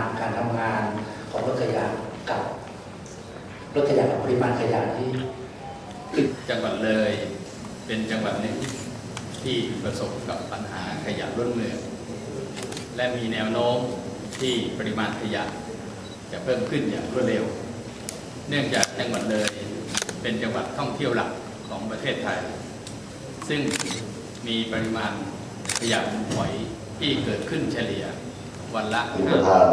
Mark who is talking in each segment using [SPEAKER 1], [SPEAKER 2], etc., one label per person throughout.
[SPEAKER 1] าณการทำงานของรถขยะกับรถขยะปริมาณขยะที่
[SPEAKER 2] จังหวัดเลย เป็นจังหวัดหนึ่งที่ประสบกับปัญหาขยะล้นเมืองและมีแนวโน้มที่ปริมาณขยะจะเพิ่มขึ้นอย่างรวดเร็ว เนื่องจากจังหวัดเลยเป็นจังหวัดท่องเที่ยวหลักของประเทศไทย ซึ่งมีปริมาณขยะมูลฝอยที่เกิดขึ้นเฉลี่ย วันละ
[SPEAKER 3] เป็นประธาน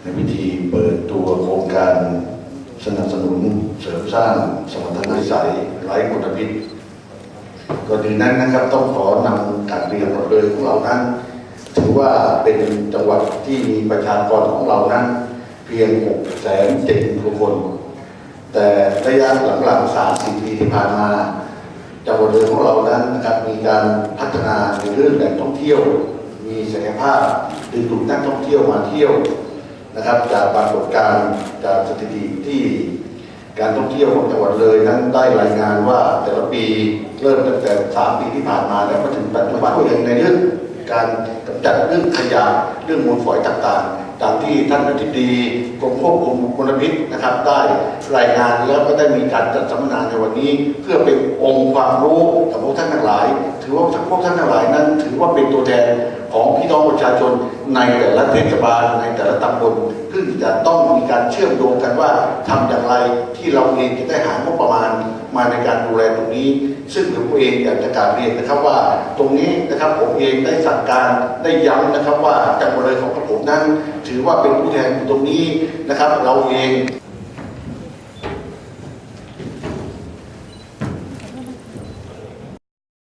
[SPEAKER 3] ในพิธีเปิดตัวโครงการสนับสนุนเสริมสร้างสมรรถนะวิสัยไร้มลพิษก่อนอื่นนั้นนะครับต้องขอนำการเรียนเรเลยของเรานั้น ถือว่าเป็นจังหวัดที่มีประชากรของเรานั้น เพียง6แสนเจ็ดหมื่นคน แต่ระยะหลังๆ30ปีที่ผ่านมาจังหวัดเลยของเรานั้นนะครับมีการพัฒนาในเรื่องแหล่งท่องเที่ยว มีศักยภาพดึงดูดนักท่องเที่ยวมาเที่ยวนะครับ จากปรากฏการณ์จากสถิติที่การท่องเที่ยวของจังหวัดเลยนั้นได้รายงานว่าแต่ละปีเริ่มตั้งแต่สามปีที่ผ่านมาแล้วมาถึงปัจจุบันเองในเรื่องการกำจัดเรื่องขยะเรื่องมูลฝอยต่างๆ ตามที่ท่านอธิบดีกรมควบคุมมลพิษนะครับ ได้รายงานแล้วก็ได้มีการจัดสัมมนาในวันนี้ เพื่อเป็นองค์ความรู้กับพวกท่านทั้งหลาย ถือว่าพวกท่านทั้งหลายนั้น ถือว่าเป็นตัวแทนของพี่น้องประชาชนในแต่ละเทศบาลในแต่ละตำบลซึ่งจะต้องมีการเชื่อมโยงกันว่าทำอย่างไรที่เราเองจะได้หางบประมาณมาในการดูแลตรงนี้ ซึ่งผมเองอยากจะกราบเรียนนะครับว่า ตรงนี้นะครับผมเองได้สั่งการได้ย้ำนะครับว่าจังหวัดเลยของกระผมนั้น ถือว่าเป็นผู้แทนอยู่ตรงนี้นะครับ เราเอง